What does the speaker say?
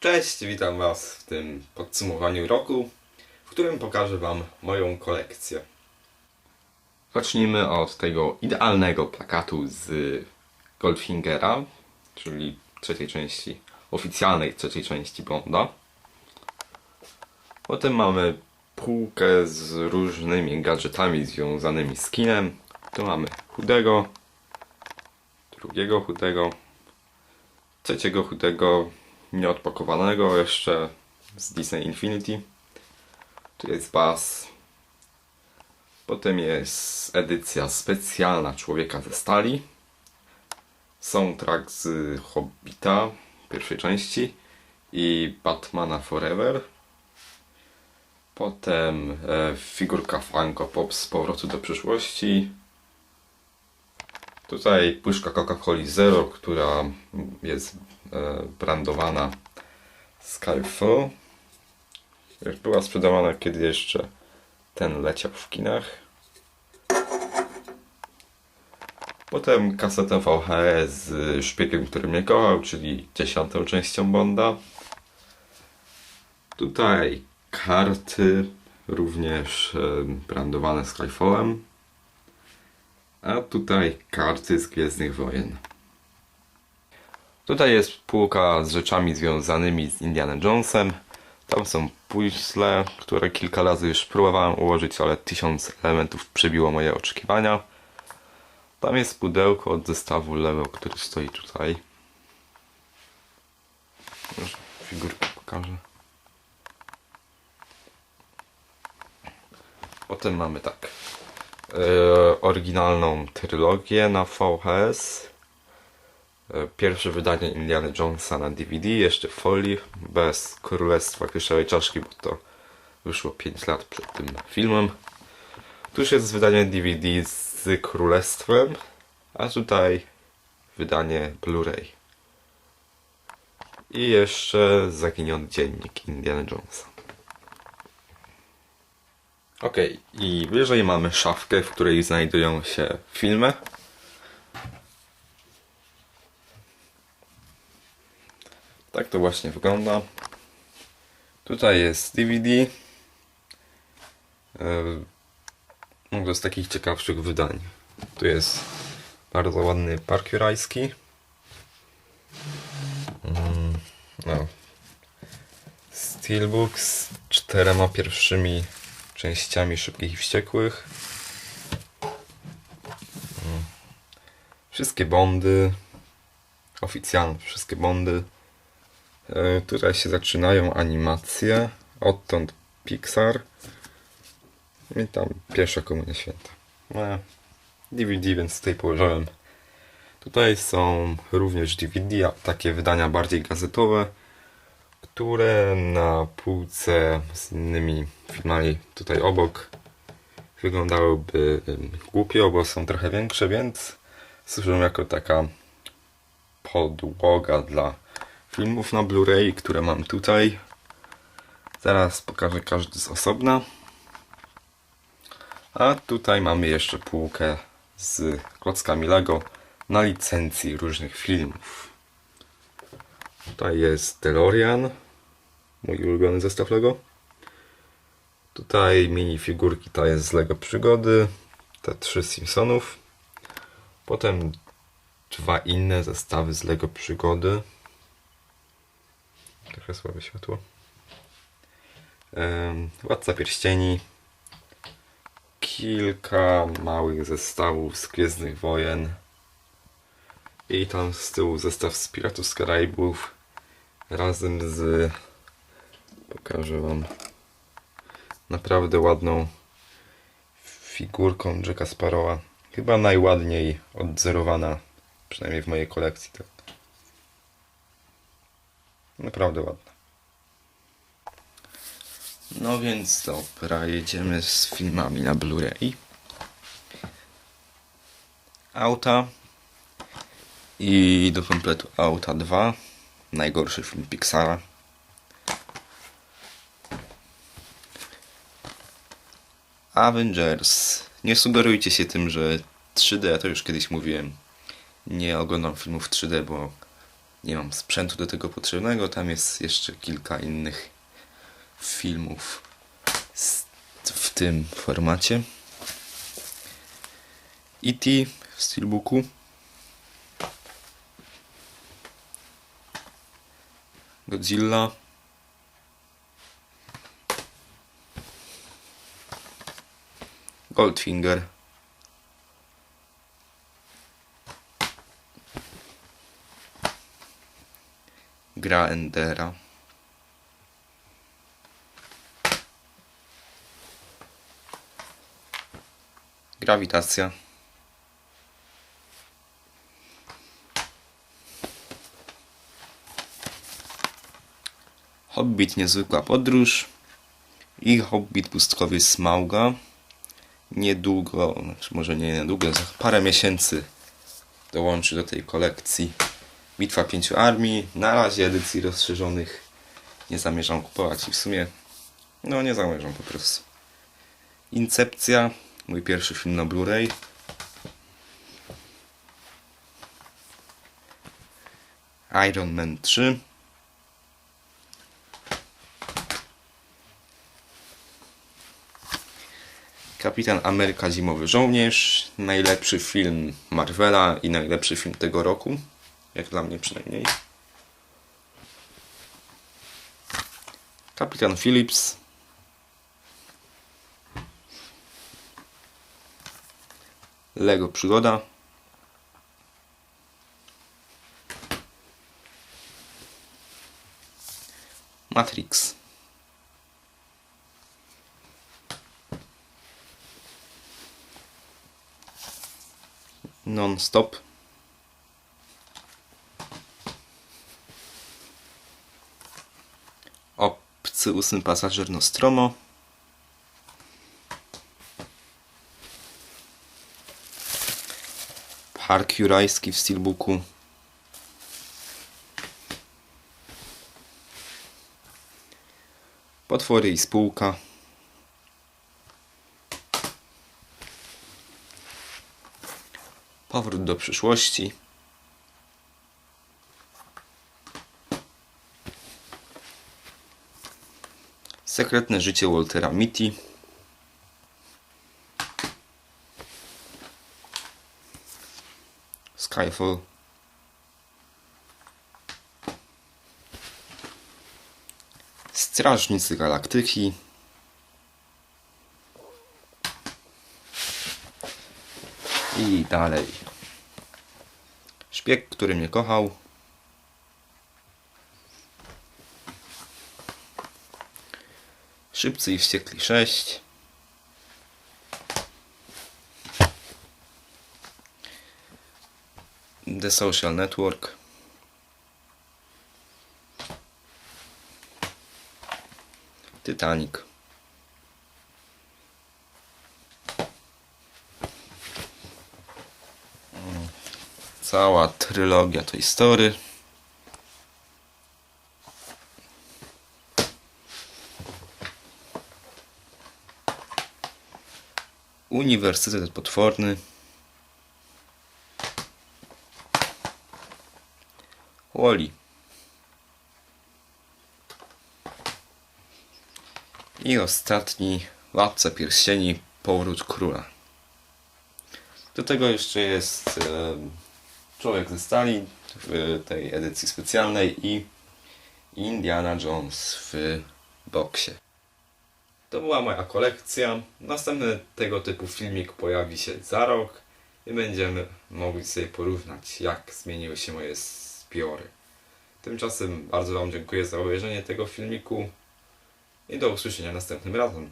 Cześć, witam Was w tym podsumowaniu roku, w którym pokażę Wam moją kolekcję. Zacznijmy od tego idealnego plakatu z Goldfingera, czyli trzeciej części, oficjalnej trzeciej części Bonda. Potem mamy półkę z różnymi gadżetami związanymi z kinem. Tu mamy chudego, drugiego chudego, trzeciego chudego, nieodpakowanego jeszcze z Disney Infinity. Tu jest Buzz. Potem jest edycja specjalna Człowieka ze Stali. Soundtrack z Hobbita pierwszej części i Batmana Forever. Potem e, figurka Funko Pop z powrotu do przyszłości. Tutaj puszka Coca-Coli Zero, która jest e, brandowana Skyfall. Już była sprzedawana kiedy jeszcze ten leciał w kinach. Potem kasetę VHS z szpiegiem, który mnie kochał, czyli dziesiątą częścią Bonda. Tutaj karty, również e, brandowane Skyfallem. A tutaj karty z Gwiezdnych Wojen. Tutaj jest półka z rzeczami związanymi z Indiana Jonesem. Tam są puzzle, które kilka razy już próbowałem ułożyć, ale tysiąc elementów przebiło moje oczekiwania. Tam jest pudełko od zestawu Lego, który stoi tutaj. Może figurkę pokażę. Potem mamy tak. e, oryginalną trylogię na VHS. E, Pierwsze wydanie Indiana Jonesa na DVD, jeszcze w folii, bez Królestwa Kryształowej Czaszki, bo to wyszło 5 lat przed tym filmem. Tu już jest wydanie DVD z Królestwem, a tutaj wydanie Blu-ray. I jeszcze zaginiony dziennik Indiana Jonesa. Okej, i wyżej mamy szafkę, w której znajdują się filmy. Tak to właśnie wygląda. Tutaj jest DVD. Yy, No z takich ciekawszych wydań. Tu jest bardzo ładny Park Jurajski. Mm, No. Steelbook z czterema pierwszymi częściami Szybkich i Wściekłych. Mm. Wszystkie Bondy. Oficjalne wszystkie Bondy. E, Tutaj się zaczynają animacje. Odtąd Pixar. I tam pierwsza komunia święta. E, DVD, więc tutaj położyłem. Tutaj są również DVD, a takie wydania bardziej gazetowe, które na półce z innymi filmami tutaj obok wyglądałyby głupio, bo są trochę większe, więc służą jako taka podłoga dla filmów na Blu-ray, które mam tutaj. Zaraz pokażę każdy z osobna. A tutaj mamy jeszcze półkę z klockami Lego na licencji różnych filmów. Tutaj jest DeLorean, mój ulubiony zestaw Lego. Tutaj minifigurki ta jest z Lego Przygody, te trzy Simpsonów. Potem dwa inne zestawy z Lego Przygody. Trochę słabe światło. Władca Pierścieni. Kilka małych zestawów z Gwiezdnych Wojen. I tam z tyłu zestaw z Piratów z Karaibów. Razem z... Pokażę wam. Naprawdę ładną figurką Jacka Sparrowa. Chyba najładniej odzorowana. Przynajmniej w mojej kolekcji. Tak. Naprawdę ładna. No więc dobra, jedziemy z filmami na Blu-ray. Auta. I do kompletu Auta 2. Najgorszy film Pixara. Avengers. Nie sugerujcie się tym, że 3D, to już kiedyś mówiłem. Nie oglądam filmów 3D, bo Nie mam sprzętu do tego potrzebnego. Tam jest jeszcze kilka innych filmów w tym formacie. E.T. w Steelbooku. Godzilla. Goldfinger. Gra Endera. Grawitacja. Hobbit Niezwykła Podróż i Hobbit Pustkowie Smauga. Niedługo, znaczy może nie niedługo, za parę miesięcy dołączy do tej kolekcji Bitwa Pięciu Armii. Na razie edycji rozszerzonych nie zamierzam kupować i w sumie no nie zamierzam po prostu. Incepcja, mój pierwszy film na Blu-ray. Iron Man 3. Kapitan Ameryka Zimowy Żołnierz, najlepszy film Marvela i najlepszy film tego roku, jak dla mnie przynajmniej. Kapitan Phillips. Lego Przygoda. Matrix. Non-stop. Obcy ósmy pasażer Nostromo. Park Jurajski w Steelbooku. Potwory i spółka. Powrót do przyszłości. Sekretne życie Waltera Mitty. Skyfall. Strażnicy Galaktyki. I dalej. Szpieg, który mnie kochał. Szybcy i wściekli 6. The Social Network. Titanic. Cała trylogia tej story. Uniwersytet Potworny. Woli. I ostatni Władca Pierścieni Powrót Króla. Do tego jeszcze jest e, Człowiek ze Stali w tej edycji specjalnej i Indiana Jones w boksie. To była moja kolekcja. Następny tego typu filmik pojawi się za rok i będziemy mogli sobie porównać, jak zmieniły się moje zbiory. Tymczasem bardzo Wam dziękuję za obejrzenie tego filmiku i do usłyszenia następnym razem.